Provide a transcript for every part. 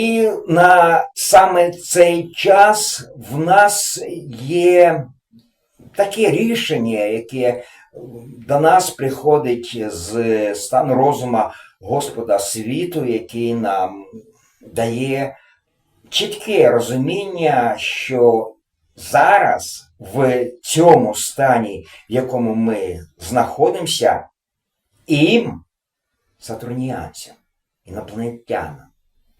І на саме цей час в нас є таке рішення, яке до нас приходить з стану розума Господа світу, який нам дає чітке розуміння, що зараз в цьому стані, в якому ми знаходимося, їм, сатурніянцям, інопланетянам,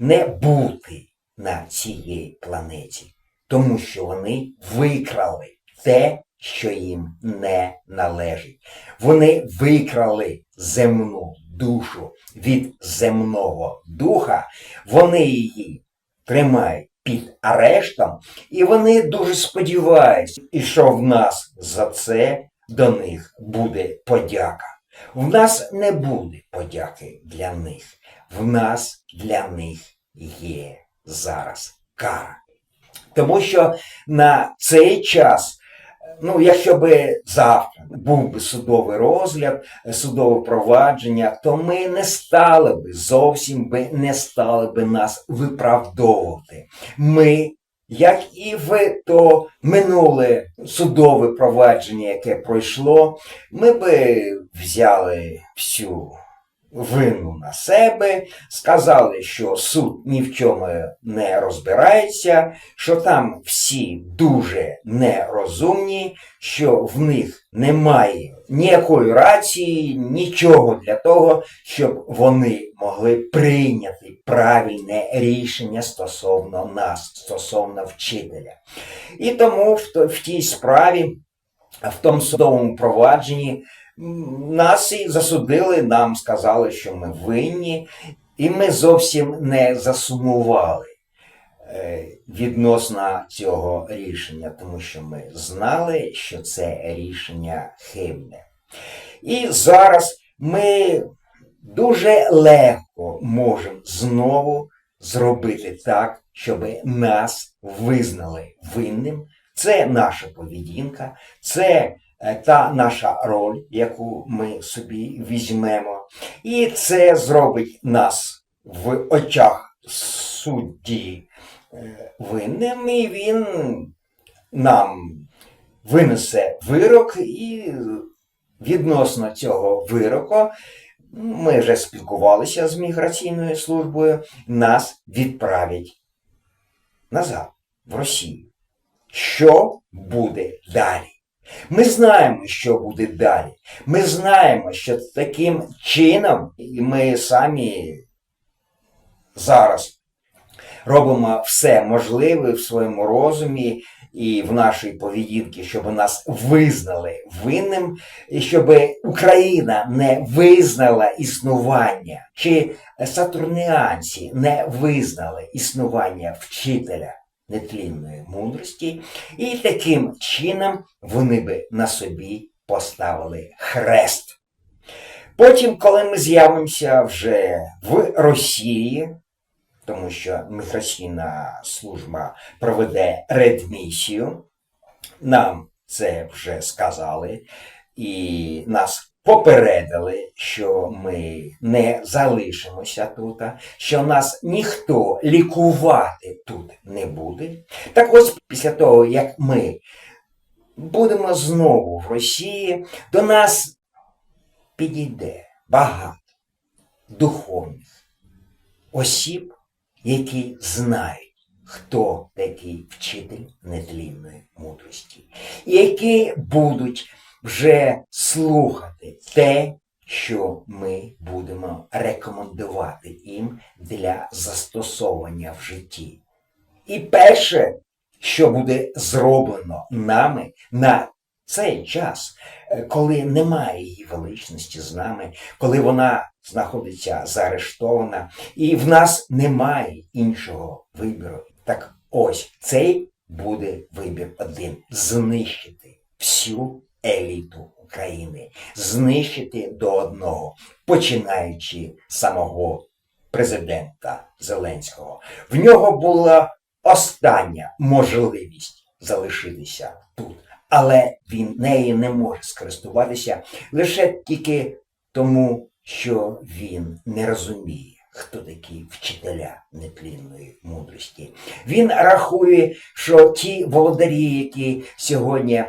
не бути на цій планеті, тому що вони викрали те, що їм не належить. Вони викрали земну душу від земного духа, вони її тримають під арештом, і вони дуже сподіваються, і що в нас за це до них буде подяка. В нас не буде подяки для них. В нас для них є зараз кара. Тому що на цей час, ну, якщо би завтра був би судовий розгляд, судове провадження, то ми не стали би зовсім би не стали би нас виправдовувати. Ми, як і в то минуле судове провадження, яке пройшло, ми би взяли всю вину на себе, сказали, що суд ні в чому не розбирається, що там всі дуже нерозумні, що в них немає ніякої рації, нічого для того, щоб вони могли прийняти правильне рішення стосовно нас, стосовно вчителя. І тому в, тій справі, в тому судовому провадженні нас і засудили, нам сказали, що ми винні, і ми зовсім не засумували е, відносно цього рішення, тому що ми знали, що це рішення хибне. І зараз ми дуже легко можемо знову зробити так, щоб нас визнали винним. Це наша поведінка, це е, та наша роль, яку ми собі візьмемо. І це зробить нас в очах судді е, винним, і він нам винесе вирок, і відносно цього вироку ми вже спілкувалися з міграційною службою, нас відправять назад, в Росію. Що буде далі? Ми знаємо, що буде далі. Ми знаємо, що таким чином, ми самі зараз робимо все можливе в своєму розумі і в нашій поведінці, щоб нас визнали винним, і щоб Україна не визнала існування, чи сатурніанці не визнали існування вчителя нетлінної мудрості, і таким чином вони би на собі поставили хрест. Потім, коли ми з'явимося вже в Росії, тому що міграційна служба проведе редмісію, нам це вже сказали, і нас попередили, що ми не залишимося тут, що нас ніхто лікувати тут не буде. Так ось після того, як ми будемо знову в Росії, до нас підійде багато духовних осіб, які знають, хто такий вчитель нетлінної мудрості, які будуть вже слухати те, що ми будемо рекомендувати їм для застосовування в житті. І перше, що буде зроблено нами на цей час, е, коли немає її величності з нами, коли вона знаходиться заарештована, і в нас немає іншого вибору. Так ось цей буде вибір один знищити всю еліту України, знищити до одного, починаючи самого президента Зеленського. В нього була остання можливість залишитися тут, але він нею не може скористуватися лише тільки тому, що він не розуміє, хто такі вчителя нетлінної мудрості. Він рахує, що ті володарі, які сьогодні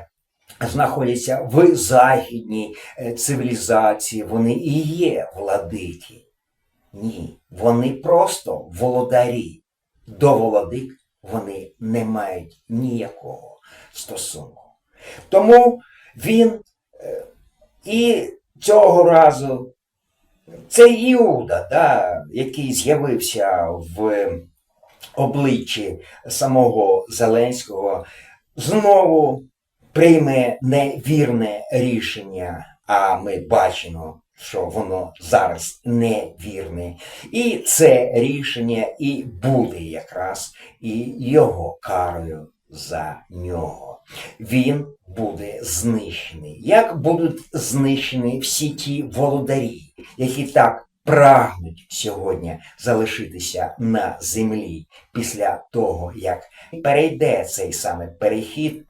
знаходяться в західній е, цивілізації, вони і є владики. Ні, вони просто володарі. До володик вони не мають ніякого стосунку. Тому він е, і цього разу цей Іуда, да, який з'явився в обличчі самого Зеленського, знову прийме невірне рішення, а ми бачимо, що воно зараз невірне. І це рішення і буде якраз і його карою за нього. Він буде знищений. Як будуть знищені всі ті володарі, які так прагнуть сьогодні залишитися на землі після того, як перейде цей саме перехід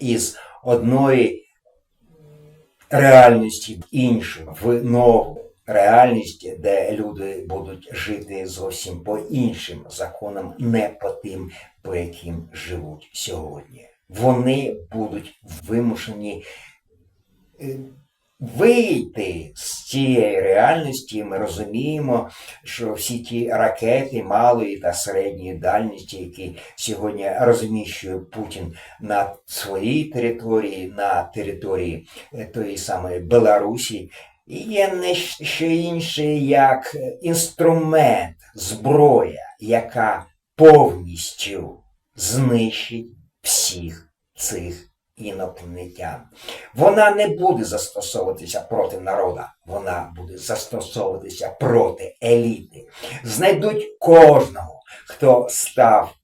із одної реальності в іншу, в нову реальність, де люди будуть жити зовсім по іншим законам, не по тим, по яким живуть сьогодні. Вони будуть вимушені е, вийти з цієї реальності. Ми розуміємо, що всі ті ракети малої та середньої дальності, які сьогодні розміщує Путін на своїй території, на території е, тої самої Беларусі, є не що інше як інструмент, зброя, яка повністю знищить всіх цих інопланетян. Вона не буде застосовуватися проти народа, вона буде застосовуватися проти еліти. Знайдуть кожного, хто став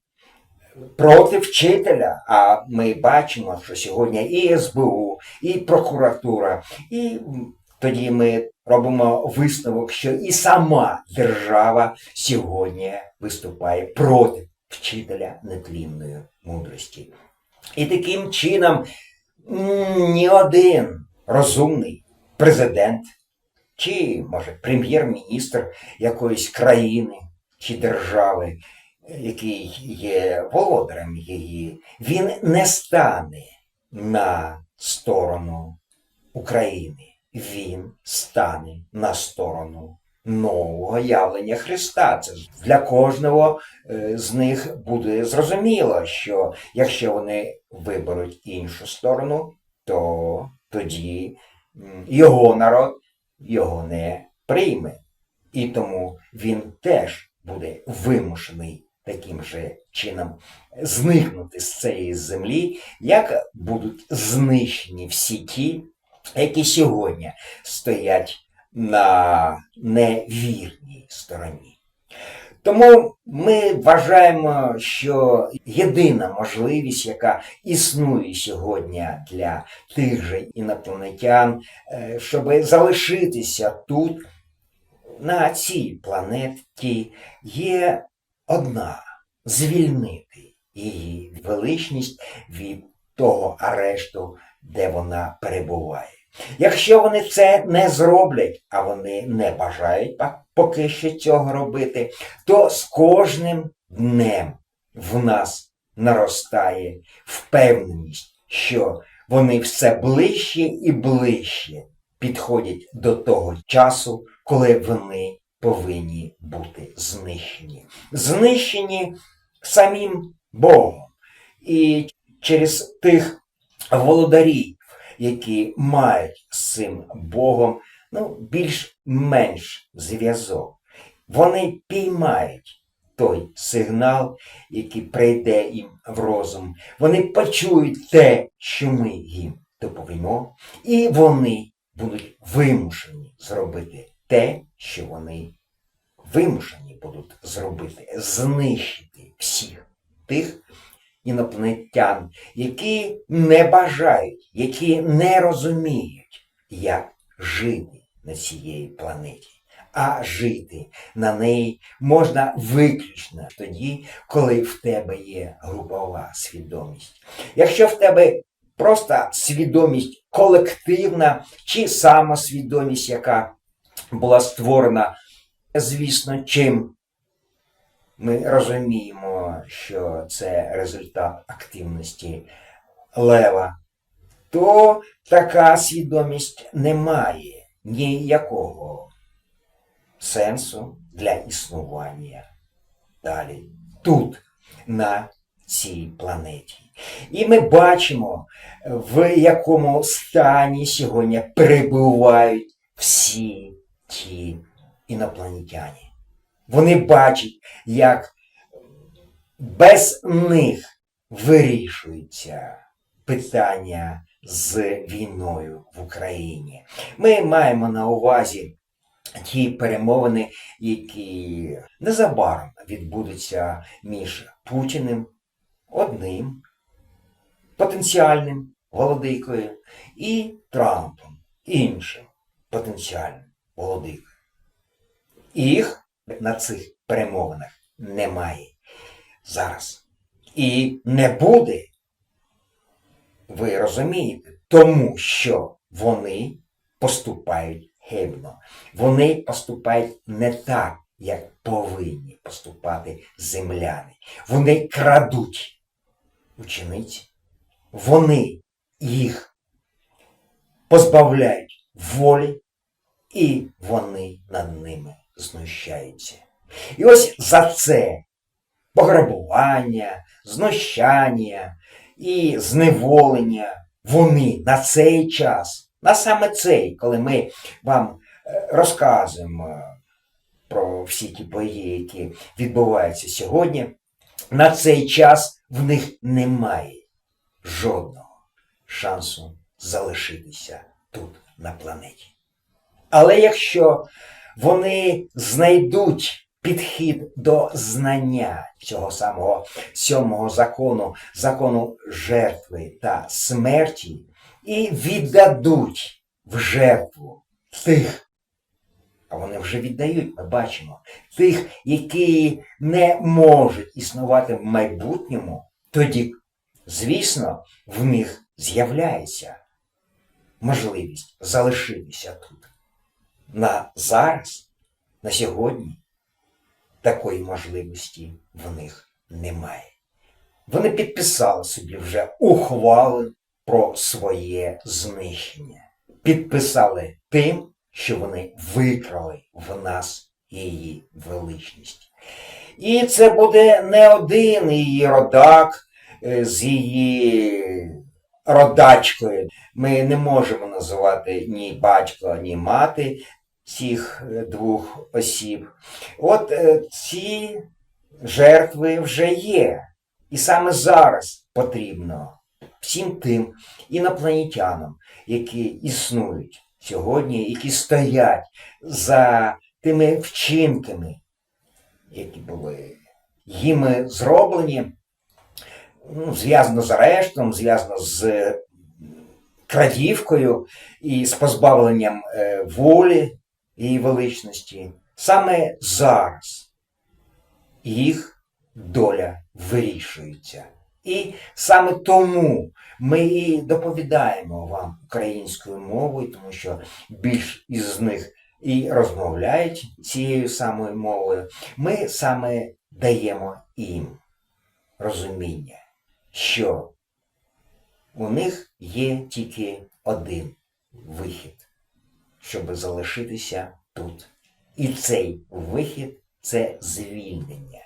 проти вчителя. А ми бачимо, що сьогодні і СБУ, і прокуратура, і тоді ми робимо висновок, що і сама держава сьогодні виступає проти вчителя нетлінної мудрості. І таким чином ні один розумний президент чи, може, прем'єр-міністр якоїсь країни чи держави, який є володарем її, він не стане на сторону України. Він стане на сторону нового явлення Христа. Це для кожного е, з них буде зрозуміло, що якщо вони виберуть іншу сторону, то тоді його народ його не прийме. І тому він теж буде вимушений таким же чином зникнути з цієї землі, як будуть знищені всі ті, які сьогодні стоять на невірній стороні. Тому ми вважаємо, що єдина можливість, яка існує сьогодні для тих же інопланетян, е, щоб залишитися тут, на цій планеті, є одна звільнити її величність від того арешту, де вона перебуває. Якщо вони це не зроблять, а вони не бажають поки що цього робити, то з кожним днем в нас наростає впевненість, що вони все ближче і ближче підходять до того часу, коли вони повинні бути знищені. Знищені самим Богом. І через тих володарів, які мають з цим Богом ну, більш-менш зв'язок. Вони піймають той сигнал, який прийде їм в розум. Вони почують те, що ми їм доповімо, і вони будуть вимушені зробити те, що вони вимушені будуть зробити, знищити всіх тих інопланетян, які не бажають, які не розуміють, як жити на цій планеті. А жити на неї можна виключно тоді, коли в тебе є групова свідомість. Якщо в тебе просто свідомість колективна чи самосвідомість, яка була створена Звісно, чим ми розуміємо, що це результат активності лева, то така свідомість не має ніякого сенсу для існування далі тут, на цій планеті. І ми бачимо, в якому стані сьогодні перебувають всі ті інопланетяни. Вони бачать, як без них вирішується питання з війною в Україні. Ми маємо на увазі ті перемовини, які незабаром відбудуться між Путіним, одним потенціальним володикою, і Трампом, іншим потенціальним володикою. Їх на цих перемовинах немає зараз. І не буде, ви розумієте, тому що вони поступають гибно. Вони поступають не так, як повинні поступати земляни. Вони крадуть учениці. Вони їх позбавляють волі, і вони над ними знущаються. І ось за це пограбування, знущання і зневолення вони на цей час, на саме цей, коли ми вам е, розказуємо про всі ті події, які відбуваються сьогодні, на цей час в них немає жодного шансу залишитися тут на планеті. Але якщо вони знайдуть підхід до знання цього самого сьомого закону, закону жертви та смерті, і віддадуть в жертву тих, а вони вже віддають, ми бачимо, тих, які не можуть існувати в майбутньому, тоді, звісно, в них з'являється можливість залишитися тут. На зараз, на сьогодні, такої можливості в них немає. Вони підписали собі вже ухвали про своє знищення. Підписали тим, що вони викрали в нас її величність. І це буде не один її родак е, з її родачкою. Ми не можемо називати ні батько, ні мати цих е, двох осіб. От е, ці жертви вже є. І саме зараз потрібно всім тим інопланетянам, які існують сьогодні, які стоять за тими вчинками, які були їми зроблені, ну, зв'язано з арештом, зв'язано з е, крадівкою і з позбавленням волі її величності. Саме зараз їх доля вирішується. І саме тому ми і доповідаємо вам українською мовою, тому що більш із них і розмовляють цією самою мовою. Ми саме даємо їм розуміння, що у них є тільки один вихід, щоб залишитися тут. І цей вихід це звільнення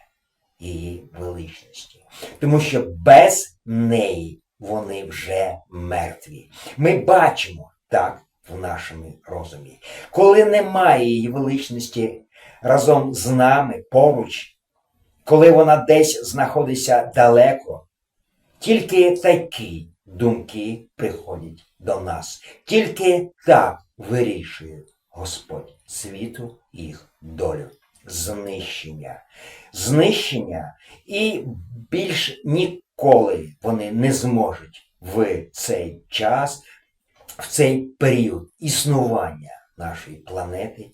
її величності. Тому що без неї вони вже мертві. Ми бачимо так в нашому розумі. Коли немає її величності разом з нами поруч, коли вона десь знаходиться далеко, тільки такі думки приходять до нас. Тільки так вирішує Господь світу їх долю. Знищення. Знищення і більш ніколи вони не зможуть в цей час, в цей період існування нашої планети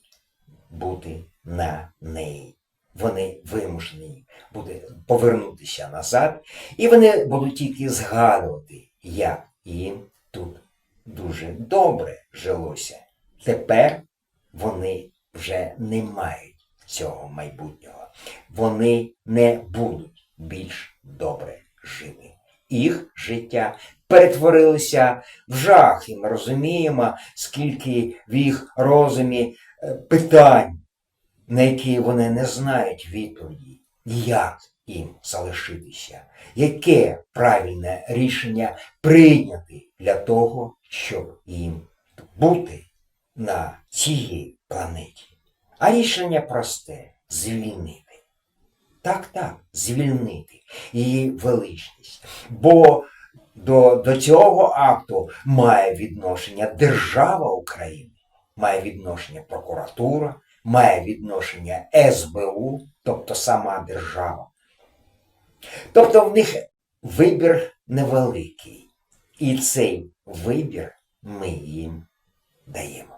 бути на неї. Вони вимушені буде повернутися назад, і вони будуть тільки згадувати, як їм тут дуже добре жилося. Тепер вони вже не мають цього майбутнього. Вони не будуть більш добре жити. Їх життя перетворилося в жах, і ми розуміємо, скільки в їх розумі е, питань, на які вони не знають відповіді, як їм залишитися, яке правильне рішення прийняти для того, щоб їм бути на цій планеті. А рішення просте звільнити. Так, так, звільнити її величність. Бо до, до цього акту має відношення держава України, має відношення прокуратура, має відношення СБУ, тобто сама держава. Тобто в них вибір невеликий. І цей вибір ми їм даємо.